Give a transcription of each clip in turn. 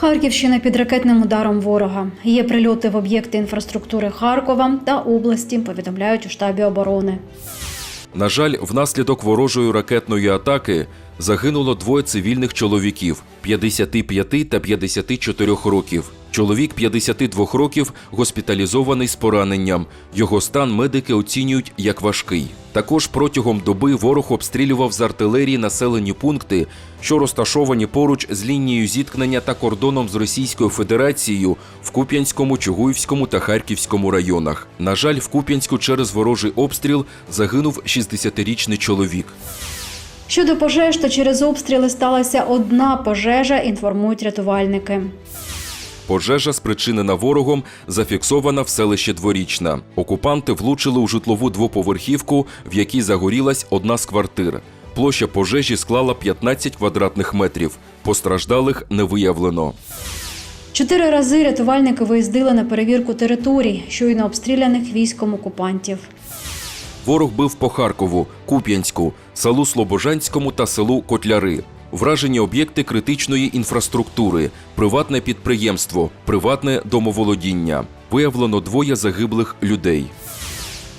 Харківщина під ракетним ударом ворога. Є прильоти в об'єкти інфраструктури Харкова та області, повідомляють у штабі оборони. На жаль, внаслідок ворожої ракетної атаки загинуло двоє цивільних чоловіків 55 та 54 років. Чоловік 52 років госпіталізований з пораненням. Його стан медики оцінюють як важкий. Також протягом доби ворог обстрілював з артилерії населені пункти, що розташовані поруч з лінією зіткнення та кордоном з Російською Федерацією в Куп'янському, Чугуївському та Харківському районах. На жаль, в Куп'янську через ворожий обстріл загинув 60-річний чоловік. Щодо пожеж, то через обстріли сталася одна пожежа, інформують рятувальники. Пожежа, спричинена ворогом, зафіксована в селищі Дворічна. Окупанти влучили у житлову двоповерхівку, в якій загорілась одна з квартир. Площа пожежі склала 15 квадратних метрів. Постраждалих не виявлено. Чотири рази рятувальники виїздили на перевірку територій, щойно обстріляних військом окупантів. Ворог бив по Харкову, Куп'янську, селу Слобожанському та селу Котляри. Вражені об'єкти критичної інфраструктури, приватне підприємство, приватне домоволодіння. Виявлено двоє загиблих людей.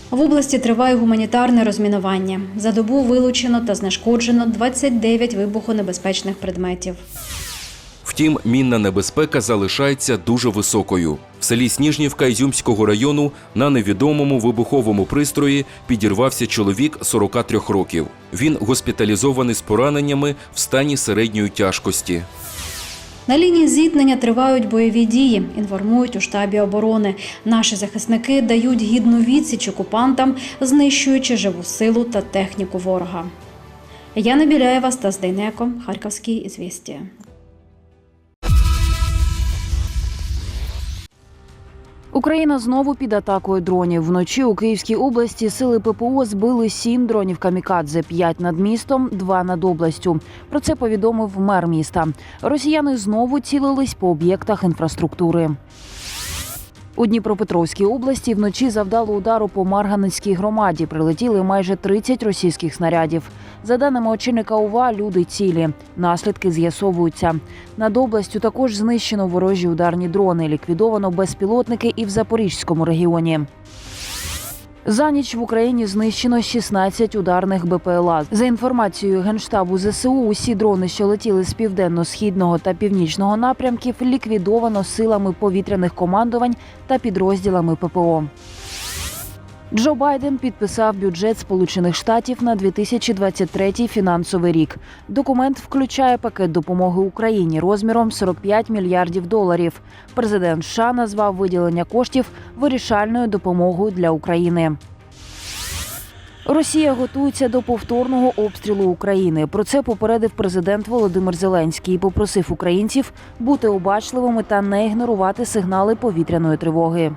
В області триває гуманітарне розмінування. За добу вилучено та знешкоджено 29 вибухонебезпечних предметів. Втім, мінна небезпека залишається дуже високою. В селі Сніжнівка Ізюмського району на невідомому вибуховому пристрої підірвався чоловік 43 років. Він госпіталізований з пораненнями в стані середньої тяжкості. На лінії зіткнення тривають бойові дії, інформують у штабі оборони. Наші захисники дають гідну відсіч окупантам, знищуючи живу силу та техніку ворога. Яна Біляєва, Стас Дейнеко, Харківські ізвістія. Україна знову під атакою дронів. Вночі у Київській області сили ППО збили сім дронів камікадзе, п'ять над містом, два над областю. Про це повідомив мер міста. Росіяни знову цілились по об'єктах інфраструктури. У Дніпропетровській області вночі завдало удару по Марганецькій громаді. Прилетіли майже 30 російських снарядів. За даними очільника УВА, люди цілі. Наслідки з'ясовуються. Над областю також знищено ворожі ударні дрони. Ліквідовано безпілотники і в Запорізькому регіоні. За ніч в Україні знищено 16 ударних БПЛА. За інформацією генштабу ЗСУ, усі дрони, що летіли з південно-східного та північного напрямків, ліквідовано силами повітряних командувань та підрозділами ППО. Джо Байден підписав бюджет Сполучених Штатів на 2023 фінансовий рік. Документ включає пакет допомоги Україні розміром 45 мільярдів доларів. Президент США назвав виділення коштів вирішальною допомогою для України. Росія готується до повторного обстрілу України. Про це попередив президент Володимир Зеленський і попросив українців бути обачливими та не ігнорувати сигнали повітряної тривоги.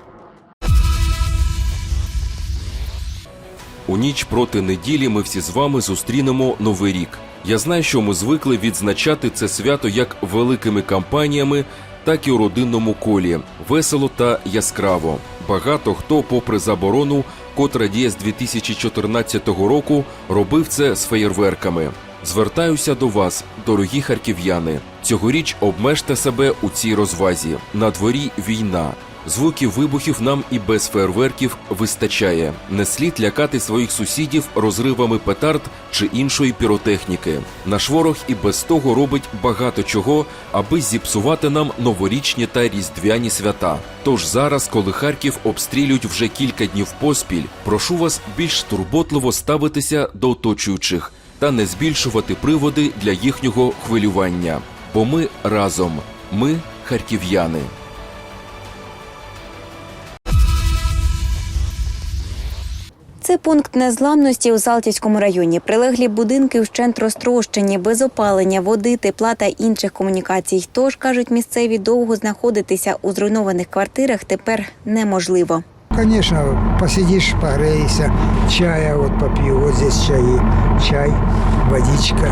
У ніч проти неділі ми всі з вами зустрінемо новий рік. Я знаю, що ми звикли відзначати це свято як великими кампаніями, так і у родинному колі, весело та яскраво. Багато хто, попри заборону, котра діє з 2014 року, робив це з феєрверками. Звертаюся до вас, дорогі харків'яни. Цьогоріч обмежте себе у цій розвазі. На дворі війна. Звуків вибухів нам і без фейерверків вистачає. Не слід лякати своїх сусідів розривами петард чи іншої піротехніки. Наш ворог і без того робить багато чого, аби зіпсувати нам новорічні та різдвяні свята. Тож зараз, коли Харків обстрілюють вже кілька днів поспіль, прошу вас більш турботливо ставитися до оточуючих та не збільшувати приводи для їхнього хвилювання. Бо ми разом, ми харків'яни. Це пункт незламності у Салтівському районі. Прилеглі будинки вщент розтрощені, без опалення, води, тепла та інших комунікацій. Тож кажуть місцеві, довго знаходитися у зруйнованих квартирах тепер неможливо. Конечно, посидишь, погреешься, чая вот попью, вот здесь чаи, чай, водичка,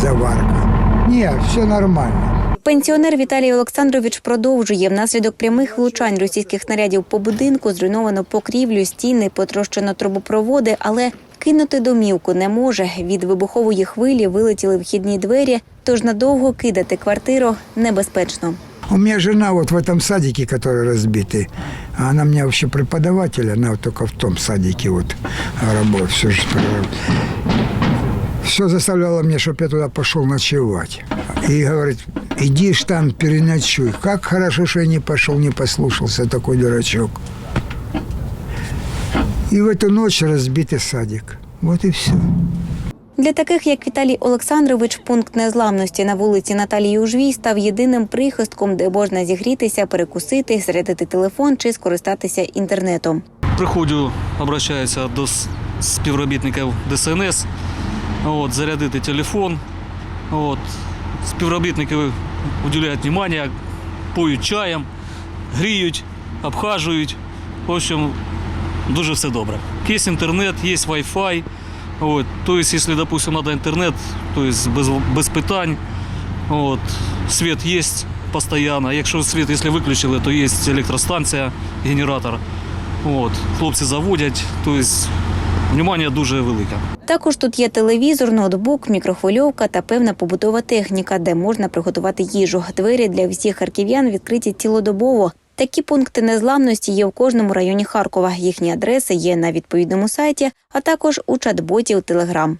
заварка. Не, все нормально. Пенсіонер Віталій Олександрович продовжує внаслідок прямих влучань російських снарядів по будинку зруйновано покрівлю, стіни, потрощено трубопроводи, але Кинути домівку не може. Від вибухової хвилі вилетіли вхідні двері, тож надовго кидати квартиру небезпечно. У меня жена вот в этом садике, который разбитый, а она у меня вообще преподаватель, она вот только в том садике вот работает, все же все заставляло меня, чтобы я туда пошел ночевать. И говорит, иди ж там переночуй. Как хорошо, что я не пошел, не послушался, такой дурачок. И в эту ночь разбитый садик. Вот и все. Для таких, як Віталій Олександрович, пункт незламності на вулиці Наталії Ужвій став єдиним прихистком, де можна зігрітися, перекусити, зарядити телефон чи скористатися інтернетом. Приходжу, обращаюся до с- співробітників ДСНС, от, зарядити телефон. От, співробітники уділяють увагу, поють чаєм, гріють, обхажують. В общем, дуже все добре. Є інтернет, є Wi-Fi. От, то есть, если, допустим, надо интернет, то есть без, без питань. От, свет есть постоянно. Якщо світ, якщо виключили, то є електростанція, генератор. От, хлопці заводять, тобто внимання дуже велике. Також тут є телевізор, ноутбук, мікрохвильовка та певна побутова техніка, де можна приготувати їжу. Двері для всіх харків'ян відкриті цілодобово. Такі пункти незламності є в кожному районі Харкова. Їхні адреси є на відповідному сайті, а також у чат-боті у Телеграм.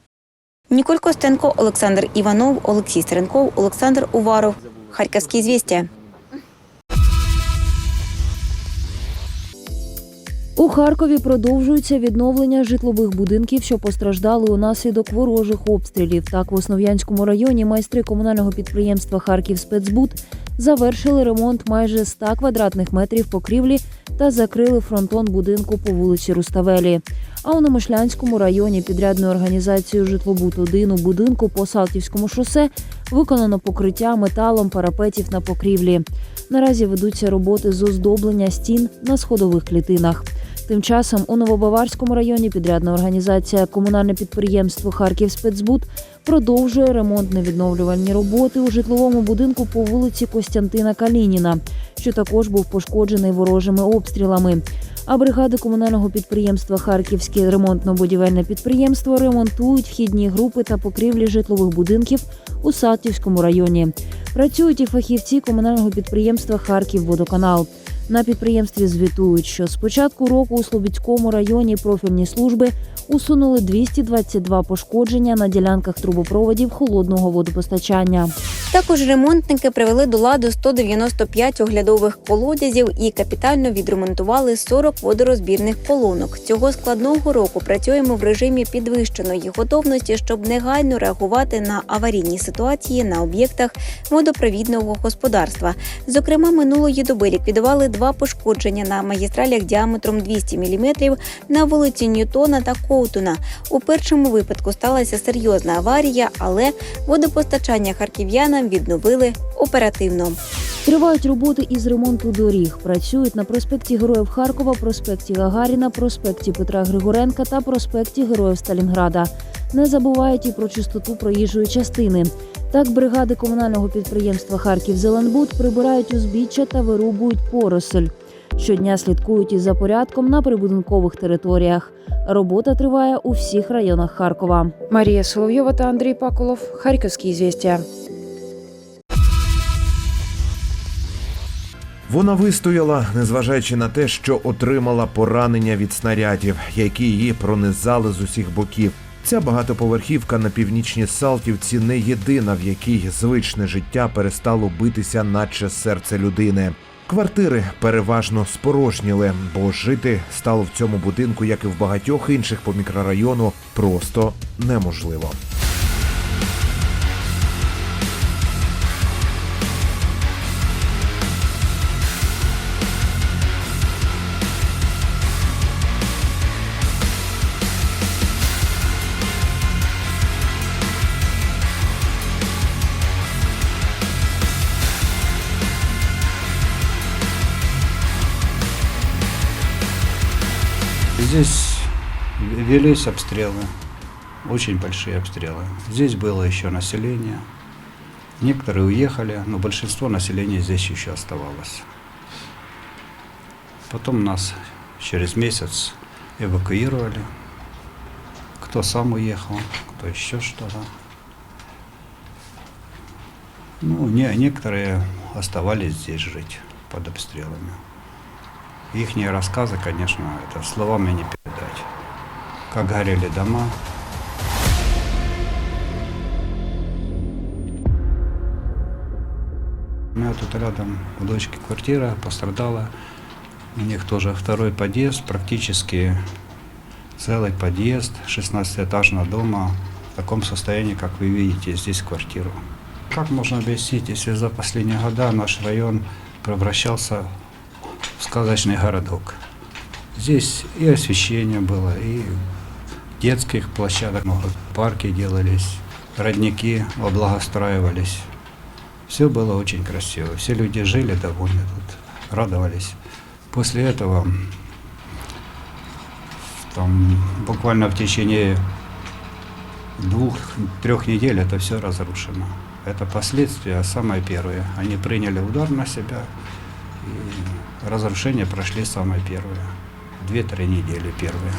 Ніколь Костенко, Олександр Іванов, Олексій Стеренков, Олександр Уваров. Харківські звістя. У Харкові продовжується відновлення житлових будинків, що постраждали унаслідок ворожих обстрілів. Так, в Основ'янському районі майстри комунального підприємства Харків Спецбуд завершили ремонт майже 100 квадратних метрів покрівлі та закрили фронтон будинку по вулиці Руставелі. А у Немишлянському районі підрядною організацією Житлобуд 1 у будинку по Салтівському шосе виконано покриття металом парапетів на покрівлі. Наразі ведуться роботи з оздоблення стін на сходових клітинах. Тим часом у Новобаварському районі підрядна організація комунальне підприємство Харків Спецбуд продовжує ремонтно-відновлювальні роботи у житловому будинку по вулиці Костянтина Калініна, що також був пошкоджений ворожими обстрілами. А бригади комунального підприємства Харківське ремонтно-будівельне підприємство ремонтують вхідні групи та покрівлі житлових будинків у Салтівському районі. Працюють і фахівці комунального підприємства Харківводоканал. На підприємстві звітують, що з початку року у Слобідському районі профільні служби усунули 222 пошкодження на ділянках трубопроводів холодного водопостачання. Також ремонтники привели до ладу 195 оглядових колодязів і капітально відремонтували 40 водорозбірних колонок. Цього складного року працюємо в режимі підвищеної готовності, щоб негайно реагувати на аварійні ситуації на об'єктах водопровідного господарства. Зокрема, минулої доби ліквідували два пошкодження на магістралях діаметром 200 мм на вулиці Ньютона та Коутуна. У першому випадку сталася серйозна аварія, але водопостачання харків'янам відновили оперативно. Тривають роботи із ремонту доріг. Працюють на проспекті Героїв Харкова, проспекті Гагаріна, проспекті Петра Григоренка та проспекті Героїв Сталінграда. Не забувають і про чистоту проїжджої частини. Так, бригади комунального підприємства Харків Зеленбуд прибирають узбіччя та вирубують поросель. Щодня слідкують із за порядком на прибудинкових територіях. Робота триває у всіх районах Харкова. Марія Соловйова та Андрій Паколов. Харківські звістя. Вона вистояла, незважаючи на те, що отримала поранення від снарядів, які її пронизали з усіх боків. Ця багатоповерхівка на північній Салтівці не єдина, в якій звичне життя перестало битися, наче серце людини. Квартири переважно спорожніли, бо жити стало в цьому будинку, як і в багатьох інших по мікрорайону, просто неможливо. Велись обстрелы, очень большие обстрелы. Здесь было еще население. Некоторые уехали, но большинство населения здесь еще оставалось. Потом нас через месяц эвакуировали. Кто сам уехал, кто еще что-то. Ну, не, некоторые оставались здесь жить под обстрелами. Их рассказы, конечно, это словами не. Горели дома, У меня тут рядом у дочки квартира пострадала. У них тоже второй подъезд, практически целый подъезд 16-этажного дома в таком состоянии, как вы видите здесь квартиру. Как можно объяснить, если за последние года наш район превращался в сказочный городок? Здесь и освещение было, и детских площадок много, парки делались, родники облагостраивались. Все было очень красиво. Все люди жили довольны тут, радовались. После этого там, буквально в течение двух-трех недель это все разрушено. Это последствия самые первые. Они приняли удар на себя, и разрушения прошли самые первые. Две-три недели первые.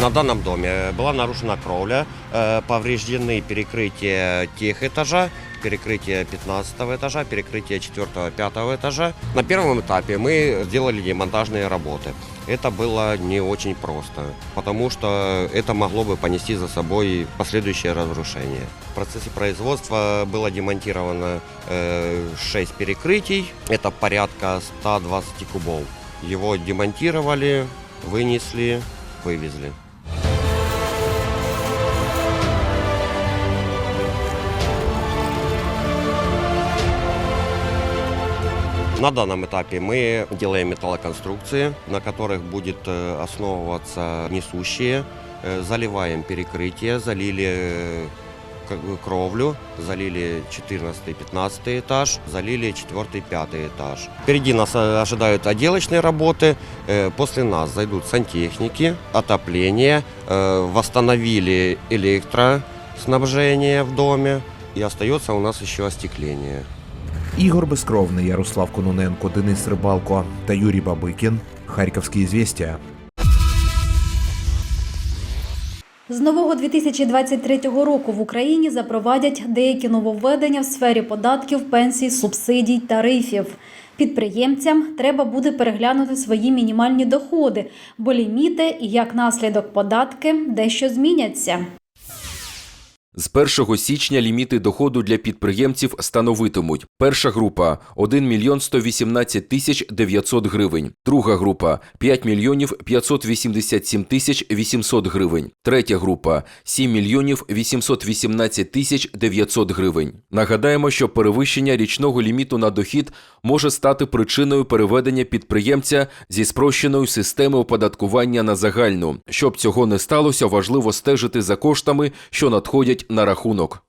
На данном доме была нарушена кровля, э, повреждены перекрытия тех этажа, перекрытие 15 этажа, перекрытие 4-5 этажа. На первом этапе мы сделали демонтажные работы. Это было не очень просто, потому что это могло бы понести за собой последующее разрушение. В процессе производства было демонтировано э, 6 перекрытий, это порядка 120 кубов. Его демонтировали, вынесли, вывезли. На данном этапе мы делаем металлоконструкции, на которых будет э, основываться несущие. Э, Заливаем перекрытие, залили э, кровлю, залили 14-15 этаж, залили 4-5 этаж. Впереди нас ожидают отделочные работы. После нас зайдут сантехники, отопление, восстановили электроснабжение в доме. И остается у нас еще остекление. Ігор Безкровний, Ярослав Кононенко, Денис Рибалко та Юрій Бабикін. Харківські звістя. З нового 2023 року в Україні запровадять деякі нововведення в сфері податків, пенсій, субсидій, тарифів. Підприємцям треба буде переглянути свої мінімальні доходи, бо ліміти і як наслідок податки дещо зміняться. З 1 січня ліміти доходу для підприємців становитимуть перша група 1 мільйон 118 тисяч 900 гривень, друга група 5 мільйонів 587 тисяч 800 гривень, третя група 7 мільйонів 818 тисяч 900 гривень. Нагадаємо, що перевищення річного ліміту на дохід може стати причиною переведення підприємця зі спрощеної системи оподаткування на загальну. Щоб цього не сталося, важливо стежити за коштами, що надходять на рахунок.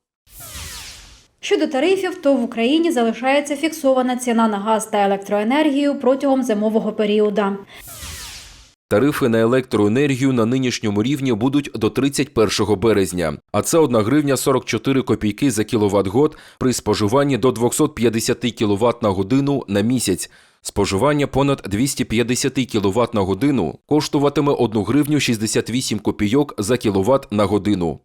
Щодо тарифів, то в Україні залишається фіксована ціна на газ та електроенергію протягом зимового періоду. Тарифи на електроенергію на нинішньому рівні будуть до 31 березня, а це 1 гривня 44 копійки за кіловат-год при споживанні до 250 кВт на годину на місяць. Споживання понад 250 кВт на годину коштуватиме 1 гривню 68 копійок за кіловат на годину.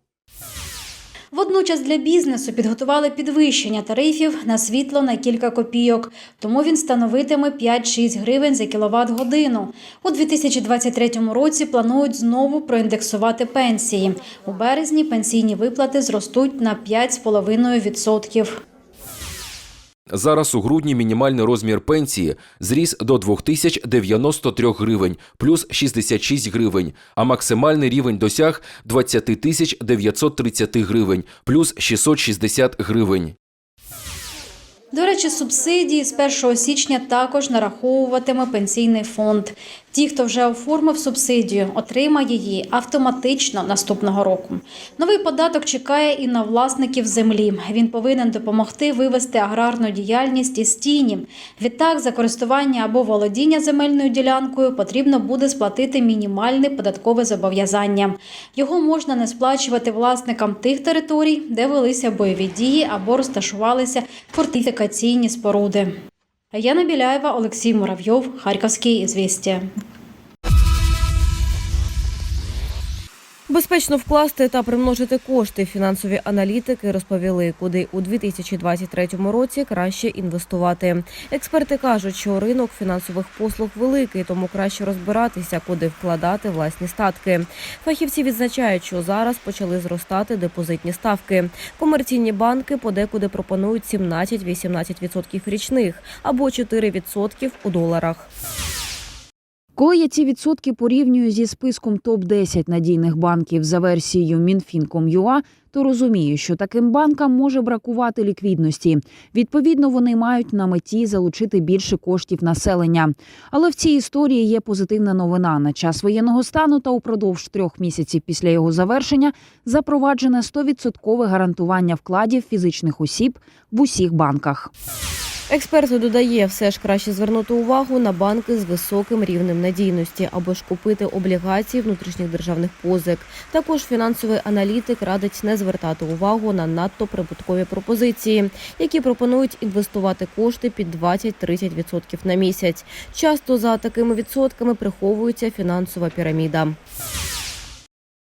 Водночас для бізнесу підготували підвищення тарифів на світло на кілька копійок, тому він становитиме 5-6 гривень за кіловат годину. У 2023 році планують знову проіндексувати пенсії. У березні пенсійні виплати зростуть на 5,5%. Зараз у грудні мінімальний розмір пенсії зріс до 2093 гривень, плюс 66 гривень, а максимальний рівень досяг 20 тисяч 930 гривень, плюс 660 гривень. До речі, субсидії з 1 січня також нараховуватиме пенсійний фонд. Ті, хто вже оформив субсидію, отримає її автоматично наступного року. Новий податок чекає і на власників землі. Він повинен допомогти вивести аграрну діяльність із тіні. Відтак, за користування або володіння земельною ділянкою потрібно буде сплатити мінімальне податкове зобов'язання. Його можна не сплачувати власникам тих територій, де велися бойові дії або розташувалися фортифікаційні споруди. Яна Біляєва, Олексій Муравйов, Харківські звісті. Безпечно вкласти та примножити кошти фінансові аналітики розповіли, куди у 2023 році краще інвестувати. Експерти кажуть, що ринок фінансових послуг великий, тому краще розбиратися, куди вкладати власні статки. Фахівці відзначають, що зараз почали зростати депозитні ставки. Комерційні банки подекуди пропонують 17-18% річних або 4% у доларах. Коли я ці відсотки порівнюю зі списком топ 10 надійних банків за версією Мінфін.com.ua, то розумію, що таким банкам може бракувати ліквідності. Відповідно, вони мають на меті залучити більше коштів населення. Але в цій історії є позитивна новина. На час воєнного стану та упродовж трьох місяців після його завершення запроваджене 100% гарантування вкладів фізичних осіб в усіх банках. Експерт додає, все ж краще звернути увагу на банки з високим рівнем надійності або ж купити облігації внутрішніх державних позик. Також фінансовий аналітик радить не звертати увагу на надто прибуткові пропозиції, які пропонують інвестувати кошти під 20-30% на місяць. Часто за такими відсотками приховується фінансова піраміда.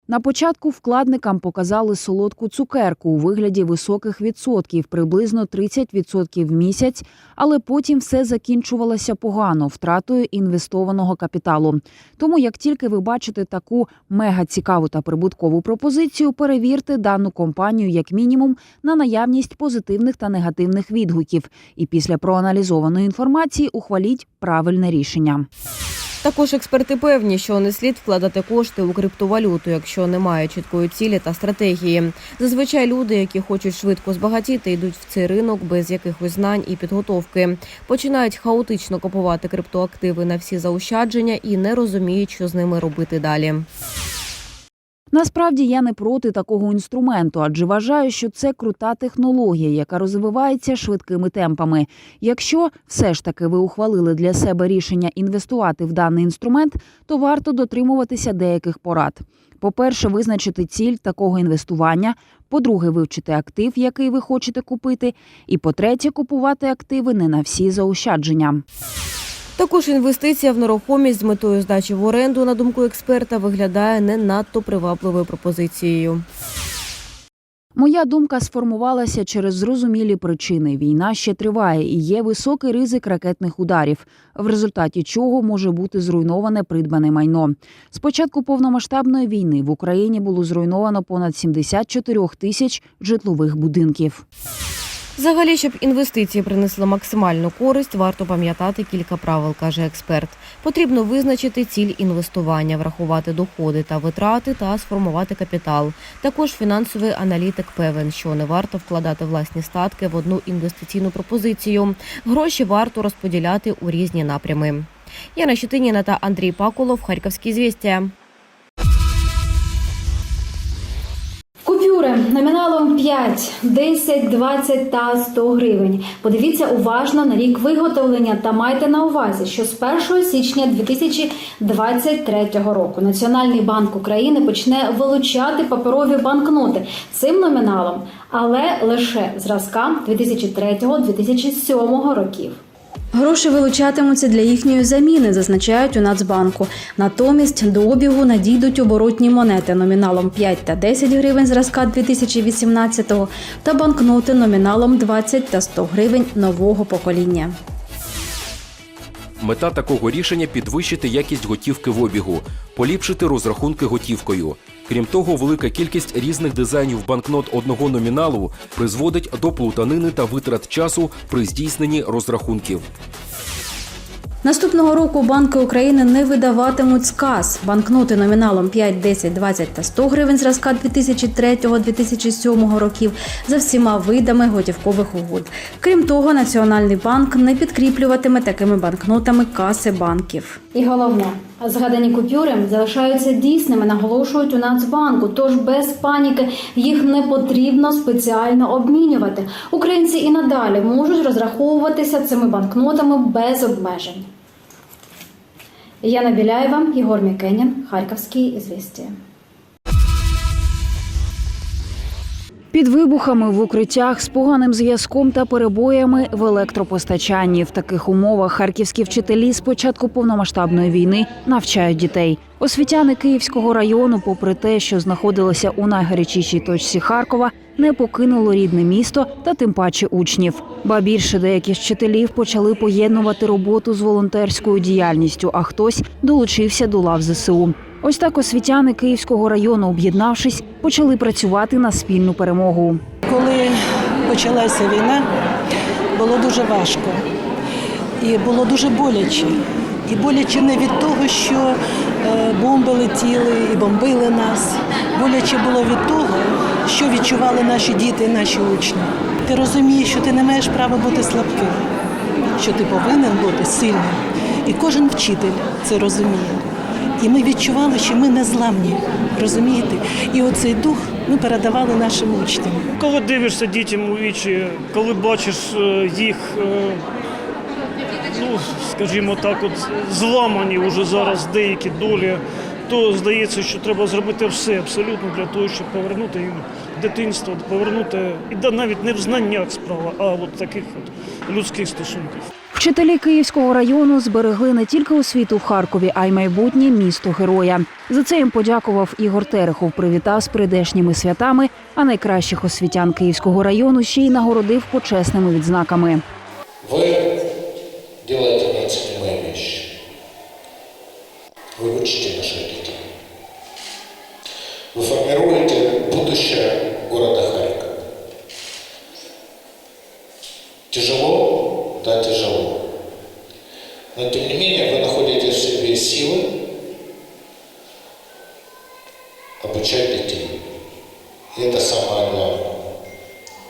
На початку вкладникам показали солодку цукерку у вигляді високих відсотків, приблизно 30% в місяць, але потім все закінчувалося погано втратою інвестованого капіталу. Тому, як тільки ви бачите таку мега цікаву та прибуткову пропозицію, перевірте дану компанію як мінімум на наявність позитивних та негативних відгуків, і після проаналізованої інформації ухваліть правильне рішення. Також експерти певні, що не слід вкладати кошти у криптовалюту, якщо немає чіткої цілі та стратегії. Зазвичай люди, які хочуть швидко збагатіти, йдуть в цей ринок без якихось знань і підготовки. Починають хаотично купувати криптоактиви на всі заощадження і не розуміють, що з ними робити далі. Насправді я не проти такого інструменту, адже вважаю, що це крута технологія, яка розвивається швидкими темпами. Якщо все ж таки ви ухвалили для себе рішення інвестувати в даний інструмент, то варто дотримуватися деяких порад. По-перше, визначити ціль такого інвестування. По-друге, вивчити актив, який ви хочете купити. І по-третє, купувати активи не на всі заощадження. Також інвестиція в нерухомість з метою здачі в оренду, на думку експерта, виглядає не надто привабливою пропозицією. Моя думка сформувалася через зрозумілі причини. Війна ще триває і є високий ризик ракетних ударів, в результаті чого може бути зруйноване придбане майно. З початку повномасштабної війни в Україні було зруйновано понад 74 тисяч житлових будинків. Взагалі, щоб інвестиції принесли максимальну користь, варто пам'ятати кілька правил, каже експерт. Потрібно визначити ціль інвестування, врахувати доходи та витрати та сформувати капітал. Також фінансовий аналітик певен, що не варто вкладати власні статки в одну інвестиційну пропозицію. Гроші варто розподіляти у різні напрями. Яна Щетиніна та Андрій Пакулов, Харківські звістя. Купюри номіналом 5, 10, 20 та 100 гривень. Подивіться уважно на рік виготовлення та майте на увазі, що з 1 січня 2023 року Національний банк України почне вилучати паперові банкноти цим номіналом, але лише зразка 2003-2007 років. Гроші вилучатимуться для їхньої заміни, зазначають у Нацбанку. Натомість до обігу надійдуть оборотні монети номіналом 5 та 10 гривень зразка 2018-го та банкноти номіналом 20 та 100 гривень нового покоління. Мета такого рішення підвищити якість готівки в обігу, поліпшити розрахунки готівкою. Крім того, велика кількість різних дизайнів банкнот одного номіналу призводить до плутанини та витрат часу при здійсненні розрахунків. Наступного року банки України не видаватимуть сказ. Банкноти номіналом 5, 10, 20 та 100 гривень зразка 2003-2007 років за всіма видами готівкових угод. Крім того, Національний банк не підкріплюватиме такими банкнотами каси банків. І головне, згадані купюри залишаються дійсними, наголошують у Нацбанку. Тож без паніки їх не потрібно спеціально обмінювати. Українці і надалі можуть розраховуватися цими банкнотами без обмежень. Яна Біляєва, Єгор Мікенін, Харківські звісті. Під вибухами в укриттях з поганим зв'язком та перебоями в електропостачанні в таких умовах харківські вчителі з початку повномасштабної війни навчають дітей. Освітяни Київського району, попри те, що знаходилися у найгарячішій точці Харкова, не покинуло рідне місто та тим паче учнів. Ба більше деякі вчителів почали поєднувати роботу з волонтерською діяльністю, а хтось долучився до лав ЗСУ. Ось так освітяни Київського району, об'єднавшись, почали працювати на спільну перемогу. Коли почалася війна, було дуже важко і було дуже боляче. І боляче не від того, що е, бомби летіли і бомбили нас. Боляче було від того, що відчували наші діти, наші учні. Ти розумієш, що ти не маєш права бути слабким, що ти повинен бути сильним. І кожен вчитель це розуміє. І ми відчували, що ми не зламні, розумієте? І оцей дух ми передавали нашим учням. Коли дивишся дітям у вічі, коли бачиш е, їх, е, ну скажімо так, от зламані вже зараз деякі долі, то здається, що треба зробити все абсолютно для того, щоб повернути їм дитинство, повернути і навіть не в знаннях справа, а от таких от людських стосунків. Вчителі Київського району зберегли не тільки освіту в Харкові, а й майбутнє місто героя. За це їм подякував Ігор Терехов. Привітав з прийдешніми святами, а найкращих освітян Київського району ще й нагородив почесними відзнаками. Вы делаете неоценимые вещи. Вы учите наших детей. Вы формируете будущее города Харькова. Тяжело? Да, тяжело. Но тем не менее вы находите в себе силы обучать детей. И это самое главное.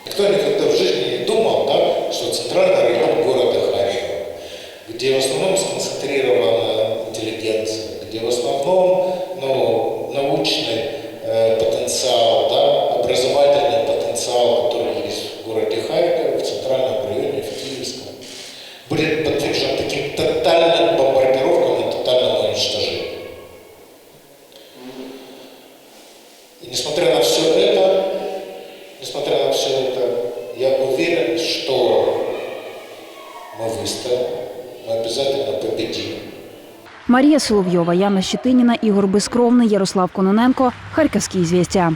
Никто никогда в жизни не думал, да, что центральный район города Харькова, где в основном сконцентрирована Марія Соловйова, Яна Щетиніна, Ігор Безкровний, Ярослав Кононенко, Харківські звістя.